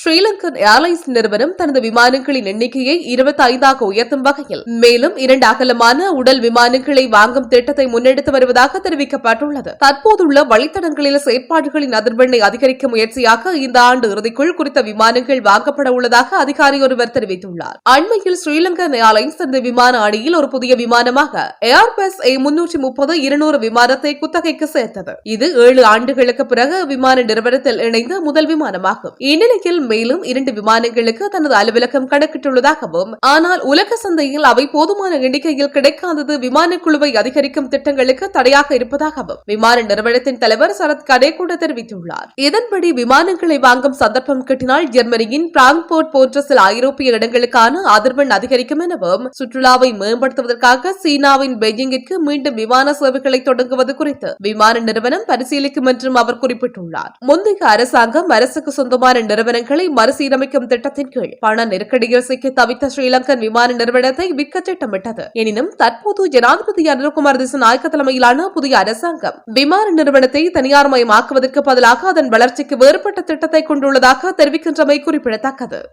Sri Lankan airlines நிறுவனம் தனது விமானங்களின் எண்ணிக்கையை இருபத்தி ஐந்தாக உயர்த்தும் வகையில் மேலும் இரண்டு அகலமான உடல் விமானங்களை வாங்கும் திட்டத்தை முன்னெடுத்து வருவதாக தெரிவிக்கப்பட்டுள்ளது. தற்போதுள்ள வழித்தடங்களில் செயற்பாடுகளின் அதிர்வெண்ணை அதிகரிக்க முயற்சியாக இந்த ஆண்டு இறுதிக்குள் குறித்த விமானங்கள் வாங்கப்பட உள்ளதாக அதிகாரி ஒருவர் தெரிவித்துள்ளார். அண்மையில் ஸ்ரீலங்கன் ஏர்லைன்ஸ் தனது விமான அணியில் ஒரு புதிய விமானமாக ஏர்பஸ் ஏ முன்னூற்றி முப்பது இருநூறு விமானத்தை குத்தகைக்கு சேர்த்தது. இது ஏழு ஆண்டுகளுக்கு பிறகு விமான நிறுவனத்தில் இணைந்த முதல் விமானமாகும். இந்நிலையில் மேலும் இரண்டு விமானங்களுக்கு தனது அலுவலகம் கணக்கிட்டுள்ளதாகவும் ஆனால் உலக சந்தையில் அவை போதுமான எண்ணிக்கையில் கிடைக்காதது விமான குழுவை அதிகரிக்கும் திட்டங்களுக்கு தடையாக இருப்பதாகவும் விமான நிறுவனத்தின் தலைவர் சரத் கடேகூட தெரிவித்துள்ளார். இதன்படி விமானங்களை வாங்கும் சந்தர்ப்பம் கிட்டினால் ஜெர்மனியின் பிராங்க்போர்ட் போன்ற சில ஐரோப்பிய இடங்களுக்கான அதிர்வெண் அதிகரிக்கும் எனவும் சுற்றுலாவை மேம்படுத்துவதற்காக சீனாவின் பெய்ஜிங்கிற்கு மீண்டும் விமான சேவைகளை தொடங்குவது குறித்து விமான நிறுவனம் பரிசீலிக்கும் என்றும் அவர் குறிப்பிட்டுள்ளார். முந்தைய அரசாங்கம் அரசுக்கு சொந்தமான நிறுவனங்கள் மறுசீரமைக்கும் திட்டத்தின் கீழ் பண நெருக்கடியில் சிக்கி தவித்த ஸ்ரீலங்கன் விமான நிறுவனத்தை விற்க திட்டமிட்டது. எனினும் தற்போது ஜனாதிபதி அனுகுமார் திசநாயக்க தலைமையிலான புதிய அரசாங்கம் விமான நிறுவனத்தை தனியார் மயமாக்குவதற்கு பதிலாக அதன் வளர்ச்சிக்கு வேறுபட்ட திட்டத்தை கொண்டுள்ளதாக தெரிவிக்கின்றமை குறிப்பிடத்தக்கது.